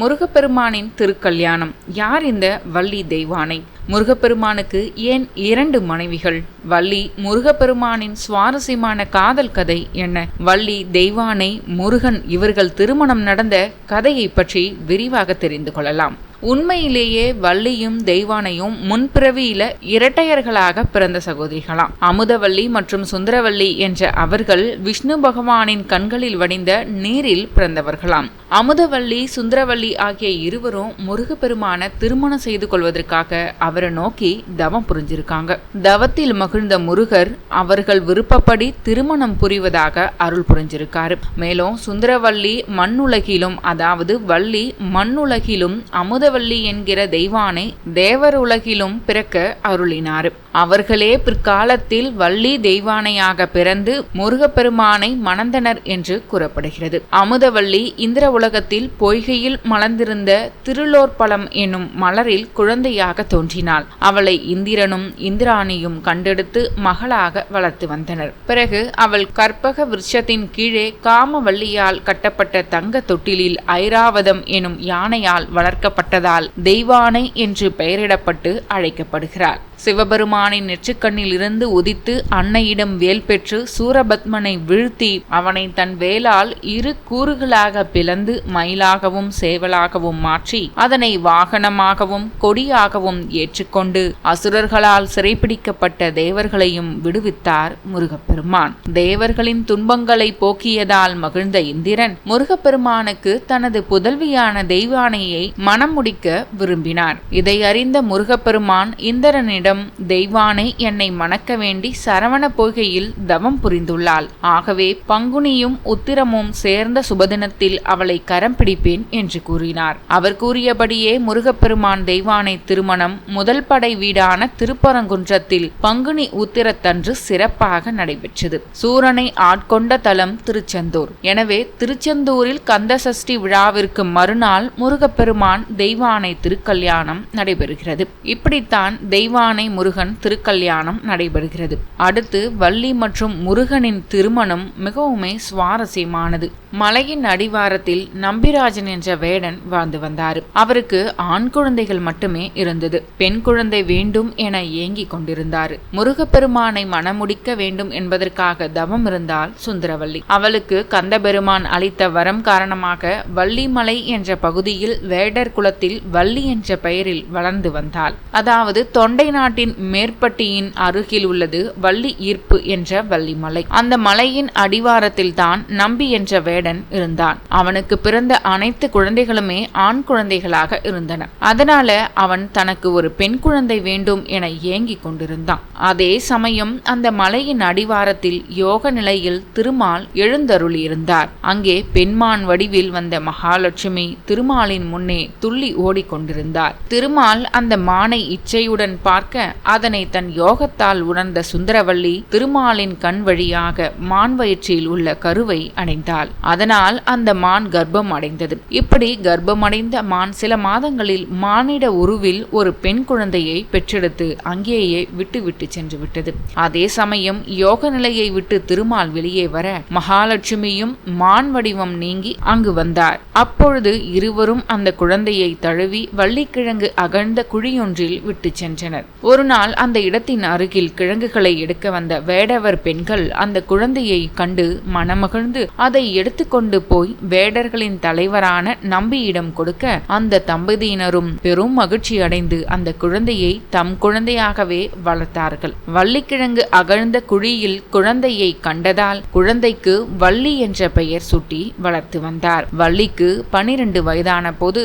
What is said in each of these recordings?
முருகப்பெருமானின் திருக்கல்யாணம். யார் இந்த வள்ளி தெய்வானை? முருகப்பெருமானுக்கு ஏன் இரண்டு மனைவிகள்? வள்ளி முருகப்பெருமானின் சுவாரஸ்யமான காதல் கதை என்ன? வள்ளி தெய்வானை முருகன் இவர்கள் திருமணம் நடந்த கதையை பற்றி விரிவாக தெரிந்து கொள்ளலாம். உண்மையிலேயே வள்ளியும் தெய்வானையும் முன்பிறவியில இரட்டையர்களாக பிறந்த சகோதரிகளாம். அமுதவள்ளி மற்றும் சுந்தரவள்ளி என்ற அவர்கள் விஷ்ணு பகவானின் கண்களில் வடிந்த நீரில் பிறந்தவர்களாம். அமுதவள்ளி சுந்தரவள்ளி ஆகிய இருவரும் முருகப்பெருமான திருமணம் செய்து கொள்வதற்காக அவரை நோக்கி தவம் புரிஞ்சிருக்காங்க. தவத்தில் மகிழ்ந்த முருகர் அவர்கள் விருப்பப்படி திருமணம் புரிவதாக அருள் புரிஞ்சிருக்காரு. மேலும் சுந்தரவள்ளி மண்ணுலகிலும் அதாவது வள்ளி மண்ணுலகிலும் அமுத அமுதவள்ளி என்கிற தெய்வானை தேவர் உலகிலும் பிறக்க அருளினார். அவர்களே பிற்காலத்தில் வள்ளி தெய்வானையாக பிறந்து முருகப்பெருமானை மணந்தனர் என்று கூறப்படுகிறது. அமுதவள்ளி இந்திர உலகத்தில் பொய்கையில் மலர்ந்திருந்த திருளோர்பலம் என்னும் மலரில் குழந்தையாக தோன்றினாள். அவளை இந்திரனும் இந்திராணியும் கண்டெடுத்து மகளாக வளர்த்து வந்தனர். பிறகு அவள் கற்பக விருட்சத்தின் கீழே காமவள்ளியால் கட்டப்பட்ட தங்க தொட்டிலில் ஐராவதம் எனும் யானையால் வளர்க்கப்பட்டது. வளர்க்கப்பட்டதால் தெய்வானை என்று பெயரிடப்பட்டு அழைக்கப்படுகிறார். சிவபெருமானின் நெற்றுக்கண்ணில் இருந்து உதித்து அன்னையிடம் வேல் பெற்று சூரபத்மனை வீழ்த்தி அவனை தன் வேலால் இரு கூறுகளாக பிளந்து மயிலாகவும் சேவலாகவும் மாற்றி அதனை வாகனமாகவும் கொடியாகவும் ஏற்றுக்கொண்டு அசுரர்களால் சிறைப்பிடிக்கப்பட்ட தேவர்களையும் விடுவித்தார் முருகப்பெருமான். தேவர்களின் துன்பங்களை போக்கியதால் மகிழ்ந்த இந்திரன் முருகப்பெருமானுக்கு தனது புதல்வியான தெய்வானையை மனம் முடிக்க விரும்பினார். இதை அறிந்த முருகப்பெருமான் இந்திரனிடம் தெய்வானை என்னை மணக்க வேண்டி சரவண பொய்கையில் தவம் புரிந்துள்ளாள். ஆகவே பங்குனியும் உத்திரமும் சேர்ந்த சுபதினத்தில் அவளை கரம் பிடிப்பேன் என்று கூறினார். அவர் கூறியபடியே முருகப்பெருமான் தெய்வானை திருமணம் முதல் படை வீடான திருப்பரங்குன்றத்தில் பங்குனி உத்திரத்தன்று சிறப்பாக நடைபெற்றது. சூரனை ஆட்கொண்ட தலம் திருச்செந்தூர். எனவே திருச்செந்தூரில் கந்தசஷ்டி விழாவிற்கு மறுநாள் முருகப்பெருமான் தெய்வ தெய்வானை திருக்கல்யாணம் நடைபெறுகிறது. இப்படித்தான் தெய்வானை முருகன் திருக்கல்யாணம் நடைபெறுகிறது. அடுத்து வள்ளி மற்றும் முருகனின் திருமணம் மிகவுமே சுவாரஸ்யமானது. மலையின் அடிவாரத்தில் நம்பிராஜன் என்ற வேடன் வாழ்ந்து வந்தார். அவருக்கு ஆண் குழந்தைகள் மட்டுமே இருந்தது. பெண் குழந்தை வேண்டும் என ஏங்கிக் கொண்டிருந்தார். முருகப்பெருமானை மணமுடிக்க வேண்டும் என்பதற்காக தவம் இருந்தால் சுந்தரவல்லி அவளுக்கு கந்தபெருமான் அளித்த வரம் காரணமாக வள்ளிமலை என்ற பகுதியில் வேடர் குலத்தில் வள்ளி என்ற பெயரில் வளர்ந்து வந்தாள். அதாவது தொண்டை நாட்டின் மேற்பட்டியின் அருகில் உள்ளது வள்ளி ஈர்ப்பு என்ற வள்ளிமலை அந்த மலையின் அடிவாரத்தில் தான் நம்பி என்ற வேடன் இருந்தான். அவனுக்கு பிறந்த அனைத்து குழந்தைகளுமே ஆண் குழந்தைகளாக இருந்தன. அதனால அவன் தனக்கு ஒரு பெண் குழந்தை வேண்டும் என ஏங்கிக் கொண்டிருந்தான். அதே சமயம் அந்த மலையின் அடிவாரத்தில் யோக நிலையில் திருமால் எழுந்தருளியிருந்தார். அங்கே பெண்மான் வடிவில் வந்த மகாலட்சுமி திருமாலின் முன்னே துள்ளி ஓடிக்கொண்டிருந்தார். திருமால் அந்த மானை இச்சையுடன் பார்க்க அதனை தன் யோகத்தால் உணர்ந்த சுந்தரவல்லி திருமாலின் கண் வழியாக மான் வயிற்றில் உள்ள கருவை அடைந்தாள் அதனால் அந்த மான் கர்ப்பம் அடைந்தது. இப்படி கர்ப்பமடைந்த மான் சில மாதங்களில் மானிட உருவில் ஒரு பெண் குழந்தையை பெற்றெடுத்து அங்கேயே விட்டு விட்டு சென்று விட்டது. அதே சமயம் யோக நிலையை விட்டு திருமால் வெளியே வர மகாலட்சுமியும் மான் வடிவம் நீங்கி அங்கு வந்தார். அப்பொழுது இருவரும் அந்த குழந்தையை தழுவி வள்ளிக்கிழங்கு அகழ்ந்த குழியொன்றில் விட்டு சென்றனர். ஒரு நாள் அந்த இடத்தின் அருகில் கிழங்குகளை எடுக்க வந்த வேடவர் பெண்கள் அந்த குழந்தையை கண்டு மனமகிழ்ந்து அதை எடுத்துக்கொண்டு போய் வேடர்களின் தலைவரான நம்பியிடம் கொடுக்க அந்த தம்பதியினரும் பெரும் மகிழ்ச்சி அடைந்து அந்த குழந்தையை தம் குழந்தையாகவே வளர்த்தார்கள். வள்ளிக்கிழங்கு அகழ்ந்த குழியில் குழந்தையை கண்டதால் குழந்தைக்கு வள்ளி என்ற பெயர் சூட்டி வளர்த்து வந்தார். வள்ளிக்கு பனிரெண்டு வயதான போது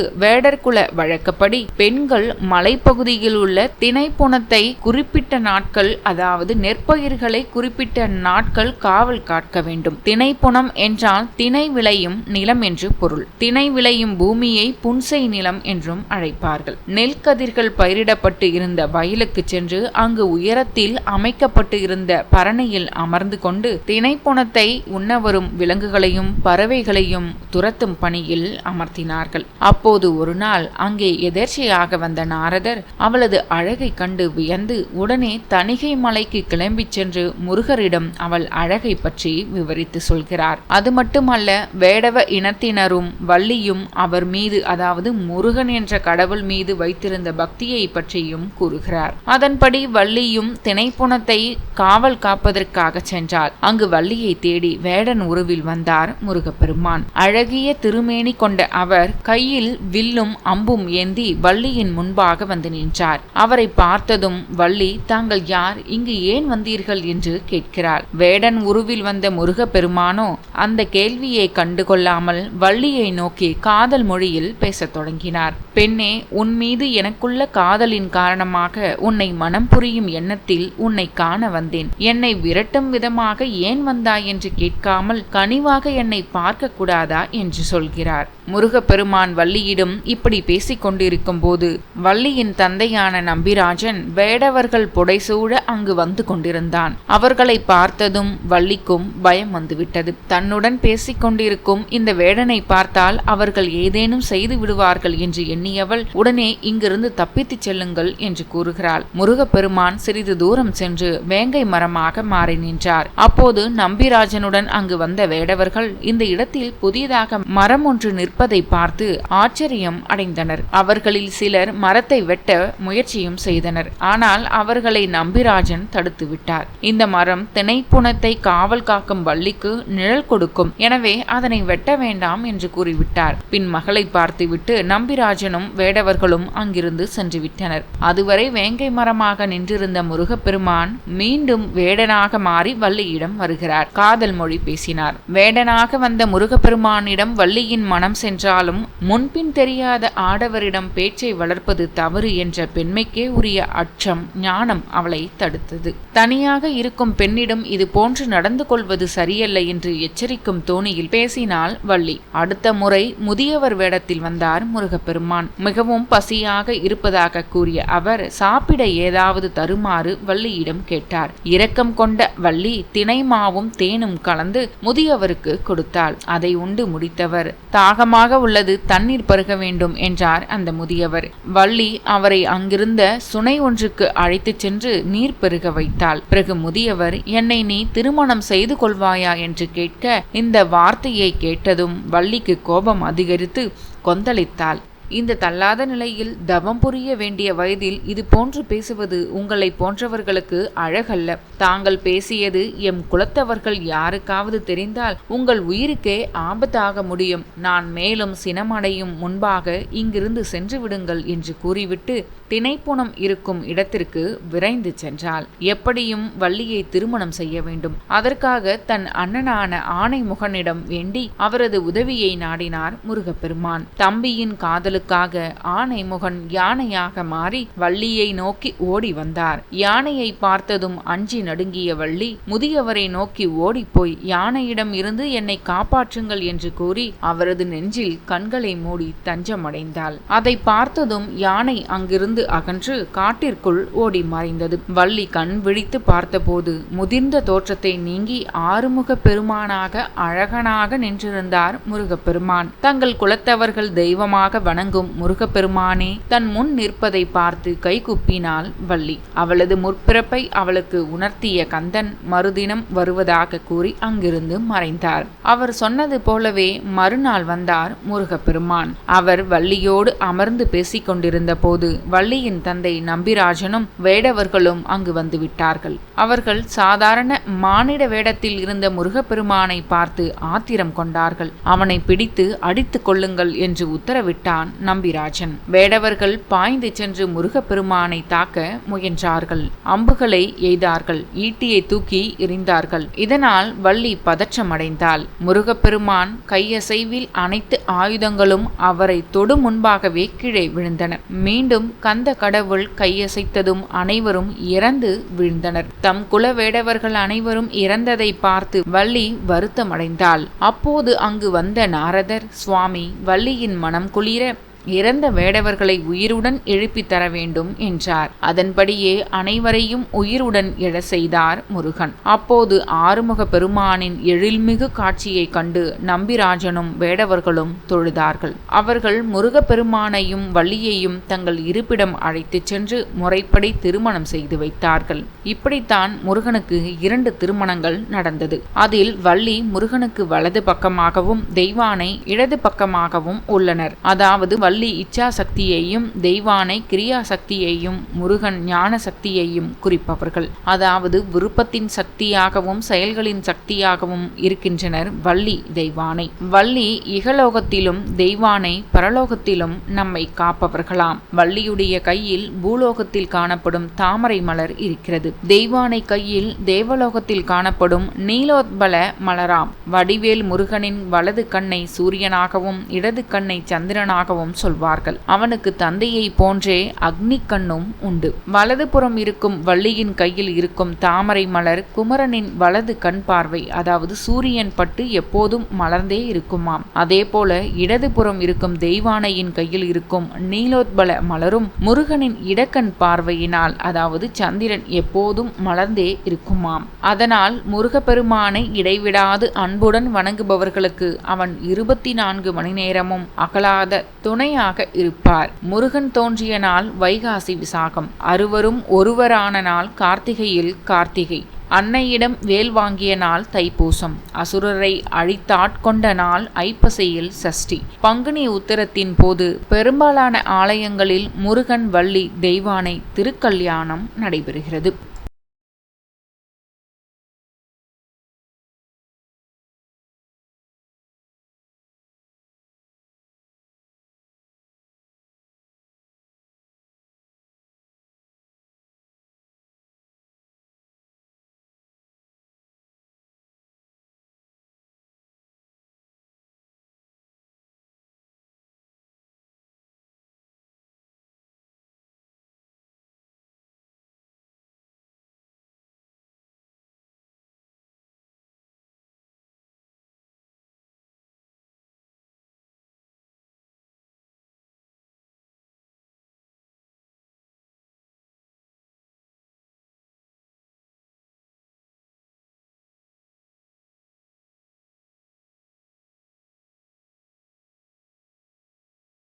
வேடர்குல வழக்கப்படி பெண்கள் மலைப்பகுதியில் உள்ள திணைப்புணத்தை குறிப்பிட்ட நாட்கள் அதாவது நெற்பயிர்களை குறிப்பிட்ட நாட்கள் காவல் காக்க வேண்டும். திணைப்புணம் என்றால் திணை விளையும் நிலம் என்று பொருள். திணை விளையும் பூமியை புன்சை நிலம் என்றும் அழைப்பார்கள். நெல் கதிர்கள் பயிரிடப்பட்டு இருந்த வயலுக்கு சென்று அங்கு உயரத்தில் அமைக்கப்பட்டு இருந்த பரணியில் அமர்ந்து கொண்டு திணைப்புணத்தை உண்ணவரும் விலங்குகளையும் பறவைகளையும் துரத்தும் பணியில் அமர்த்தினார்கள். அப்போது ஒரு நாள் நாள் அங்கே எதேர்ச்சையாக வந்த நாரதர் அவளது அழகை கண்டு வியந்து உடனே தணிகை மலைக்கு கிளம்பிச் சென்று முருகரிடம் அவள் அழகை பற்றி விவரித்து சொல்கிறார். அது மட்டுமல்ல வேடவ இனத்தினரும் வள்ளியும் அவர் மீது அதாவது முருகன் என்ற கடவுள் மீது வைத்திருந்த பக்தியை பற்றியும் கூறுகிறார். அதன்படி வள்ளியும் திணைப்புணத்தை காவல் காப்பதற்காக சென்றாள் அங்கு வள்ளியை தேடி வேடன் உருவில் வந்தார் முருகப்பெருமான். அழகிய திருமேனி கொண்ட அவர் கையில் வில்லும் அம்பும் ஏந்தி வள்ளியின் முன்பாக வந்து நின்றார். அவரை பார்த்ததும் வள்ளி தாங்கள் யார்? இங்கு ஏன் வந்தீர்கள்? என்று கேட்கிறார் வேடன் உருவில் வந்த முருகப்பெருமானோ? அந்த கேள்வியை கண்டுகொள்ளாமல் வள்ளியை நோக்கி காதல் மொழியில் பேசத் தொடங்கினார். பெண்ணே உன் மீது எனக்குள்ள காதலின் காரணமாக உன்னை மனம் புரியும் எண்ணத்தில் உன்னை காண வந்தேன். என்னை விரட்டும் விதமாக ஏன் வந்தாய்? என்று கேட்காமல் கனிவாக என்னை பார்க்க கூடாதா? என்று சொல்கிறார். முருகப்பெருமான் வள்ளியிடம் இப்படி பேசிக் கொண்டிருக்கும் போது வள்ளியின் தந்தையான நம்பிராஜன் வேடவர்கள் புடைசூழ அங்கு வந்து கொண்டிருந்தான். அவர்களை பார்த்ததும் வள்ளிக்கும் பயம் வந்துவிட்டது. தன்னுடன் பேசிக் கொண்டிருக்கும் இந்த வேடனை பார்த்தால் அவர்கள் ஏதேனும் செய்து விடுவார்கள் என்று எண்ணியவள் உடனே இங்கிருந்து தப்பித்துச் செல்லுங்கள் என்று கூறுகிறாள். முருகப்பெருமான் சிறிது தூரம் சென்று வேங்கை மரமாக மாறி நின்றார். அப்போது நம்பிராஜனுடன் அங்கு வந்த வேடவர்கள் இந்த இடத்தில் புதிதாக மரம் ஒன்று நிற்பதை பார்த்து ஆச்சரியம் அடை அடைந்தனர் அவர்களில் சிலர் மரத்தை வெட்ட முயற்சியும் செய்தனர். ஆனால் அவர்களை நம்பிராஜன் தடுத்து விட்டார். இந்த மரம் திணைப்புணத்தை காவல் காக்கும் வள்ளிக்கு நிழல் கொடுக்கும். எனவே அதனை வெட்ட வேண்டாம் என்று கூறிவிட்டார். பின் மகளை பார்த்துவிட்டு நம்பிராஜனும் வேடவர்களும் அங்கிருந்து சென்றுவிட்டனர் அதுவரை வேங்கை மரமாக நின்றிருந்த முருகப்பெருமான் மீண்டும் வேடனாக மாறி வள்ளியிடம் வருகிறார். காதல் மொழி பேசினார். வேடனாக வந்த முருகப்பெருமானிடம் வள்ளியின் மனம் சென்றாலும் முன்பின் தெரியாத ஆடவரிடம் பேச்சை வளர்ப்பது தவறு என்ற பெண்மைக்கே உரிய அச்சம் ஞானம் அவளை தடுத்தது. தனியாக இருக்கும் பெண்ணிடம் இது போன்று நடந்து கொள்வது சரியல்ல என்று எச்சரிக்கும் தோணியில் பேசினாள் வள்ளி. அடுத்த முறை முதியவர் வேடத்தில் வந்தார் முருகப்பெருமான். மிகவும் பசியாக இருப்பதாக கூறிய அவர் சாப்பிட ஏதாவது தருமாறு வள்ளியிடம் கேட்டார். இரக்கம் கொண்ட வள்ளி தினை மாவும் தேனும் கலந்து முதியவருக்கு கொடுத்தாள். அதை உண்டு முடித்தவர். தாகமாக உள்ளது தண்ணீர் பருக வேண்டும் என்றார் அந்த முதியவர். வள்ளி அவரை அங்கிருந்த சுனை ஒன்றுக்கு அழைத்துச் சென்று நீர் பெருக வைத்தாள். பிறகு முதியவர் என்னை நீ திருமணம் செய்து கொள்வாயா? என்று கேட்க இந்த வார்த்தையை கேட்டதும் வள்ளிக்கு கோபம் அதிகரித்து கொந்தளித்தாள். இந்த தள்ளாத நிலையில் தவம் புரிய வேண்டிய வயதில் இது போன்று பேசுவது உங்களை போன்றவர்களுக்கு அழகல்ல. தாங்கள் பேசியது எம் குலத்தவர்கள் யாருக்காவது தெரிந்தால் உங்கள் உயிருக்கே ஆபத்தாக முடியும். நான் மேலும் சினமடையும் முன்பாக இங்கிருந்து சென்று விடுங்கள் என்று கூறிவிட்டு திணைப்புணம் இருக்கும் இடத்திற்கு விரைந்து சென்றாள். எப்படியும் வள்ளியை திருமணம் செய்ய வேண்டும். அதற்காக தன் அண்ணனான ஆணைமுகனிடம் வேண்டி அவரது உதவியை நாடினார் முருகப்பெருமான். தம்பியின் காதலுக்காக ஆணைமுகன் யானையாக மாறி வள்ளியை நோக்கி ஓடி வந்தார். யானையை பார்த்ததும் அஞ்சி நடுங்கிய வள்ளி முதியவரை நோக்கி ஓடிப்போய் யானையிடம் இருந்து என்னை காப்பாற்றுங்கள் என்று கூறி அவரது நெஞ்சில் கண்களை மூடி தஞ்சமடைந்தாள். அதை பார்த்ததும் யானை அங்கிருந்து அகன்று காட்டிற்குள் ஓடி மறைந்தது. வள்ளி கண் விழித்து பார்த்தபோது முதிர்ந்த தோற்றத்தை நீங்கி ஆறுமுக பெருமானாக அழகனாக நின்றிருந்தார் முருகப்பெருமான். தங்கள் குலத்தவர்கள் தெய்வமாக வணங்கும் முருகப்பெருமானே தன் முன் நிற்பதை பார்த்து கைகுப்பினாள் வள்ளி. அவளது முற்பிறப்பை அவளுக்கு உணர்த்திய கந்தன் மறுதினம் வருவதாக கூறி அங்கிருந்து மறைந்தார். அவர் சொன்னது போலவே மறுநாள் வந்தார் முருகப்பெருமான். அவர் வள்ளியோடு அமர்ந்து பேசிக் கொண்டிருந்த போது வள்ளியின் தந்தை நம்பிராஜனும் வேடவர்களும் அங்கு வந்து விட்டார்கள். அவர்கள் சாதாரண மானிட வேடத்தில் இருந்த முருகப்பெருமானை பார்த்து ஆத்திரம் கொண்டார்கள். அவனை பிடித்து அடித்துக் கொள்ளுங்கள் என்று உத்தரவிட்டான். நம்பிராஜன். வேடவர்கள் பாய்ந்து சென்று முருகப்பெருமானை தாக்க முயன்றார்கள். அம்புகளை எய்தார்கள். ஈட்டியை தூக்கி எறிந்தார்கள். இதனால் வள்ளி பதற்றமடைந்தாள். முருகப்பெருமான் கையசைவில் அனைத்து ஆயுதங்களும் அவரை தொடு முன்பாகவே கீழே விழுந்தன. மீண்டும் கந்த கடவுள் கையசைத்ததும் அனைவரும் இறந்து விழுந்தனர். தம் குல வேடவர்கள் அனைவரும் இறந்ததை பார்த்து வள்ளி வருத்தமடைந்தாள். அப்போது அங்கு வந்த நாரதர் சுவாமி வள்ளியின் மனம் குளிர இறந்த வேடவர்களை உயிருடன் எழுப்பித் தர வேண்டும் என்றார். அதன்படியே அனைவரையும் உயிருடன் எழ செய்தார் முருகன். அப்போது ஆறுமுக பெருமானின் எழில்மிகு காட்சியைக் கண்டு நம்பிராஜனும் வேடவர்களும் தொழுதார்கள். அவர்கள் முருகப்பெருமானையும் வள்ளியையும் தங்கள் இருப்பிடம் அழைத்துச் சென்று முறைப்படி திருமணம் செய்து வைத்தார்கள். இப்படித்தான் முருகனுக்கு இரண்டு திருமணங்கள் நடந்தது. அதில் வள்ளி முருகனுக்கு வலது பக்கமாகவும் தெய்வானை இடது பக்கமாகவும் உள்ளனர். அதாவது வள்ளி இச்சா சக்தியையும் தெய்வானை கிரியா சக்தியையும் முருகன் ஞான சக்தியையும் குறிப்பவர்கள். அதாவது விருப்பத்தின் சக்தியாகவும் செயல்களின் சக்தியாகவும் இருக்கின்றனர் வள்ளி தெய்வானை. வள்ளி இகலோகத்திலும் தெய்வானை பரலோகத்திலும் நம்மை காப்பவர்களாம். வள்ளியுடைய கையில் பூலோகத்தில் காணப்படும் தாமரை மலர் இருக்கிறது. தெய்வானை கையில் தேவலோகத்தில் காணப்படும் நீலோத்பல மலராம். வடிவேல் முருகனின் வலது கண்ணை சூரியனாகவும் இடது கண்ணை சந்திரனாகவும் சொல்வார்கள். அவனுக்கு தந்தையை போன்றே அக்னி கண்ணும் உண்டு. வலதுபுறம் இருக்கும் வள்ளியின் கையில் இருக்கும் தாமரை மலர் குமரனின் வலது கண் பார்வை அதாவது சூரியன் பட்டு எப்போதும் மலர்ந்தே இருக்குமாம். அதே போல இடதுபுறம் இருக்கும் தெய்வானையின் கையில் இருக்கும் நீலோத்பல மலரும் முருகனின் இடக்கண் பார்வையினால் அதாவது சந்திரன் எப்போதும் மலர்ந்தே இருக்குமாம். அதனால் முருகப்பெருமானை இடைவிடாது அன்புடன் வணங்குபவர்களுக்கு அவன் இருபத்தி நான்கு மணி நேரமும் அகலாத துணை துணையாக இருப்பார். முருகன் தோன்றிய நாள் வைகாசி விசாகம். அறுவரும் ஒருவரான நாள் கார்த்திகையில் கார்த்திகை. அன்னையிடம் வேல் வாங்கிய நாள் தைப்பூசம். அசுரரை அழித்தாட்கொண்ட நாள் ஐப்பசையில் சஷ்டி. பங்குனி உத்தரத்தின் போது பெரும்பாலான ஆலயங்களில் முருகன் வள்ளி தெய்வானை திருக்கல்யாணம் நடைபெறுகிறது.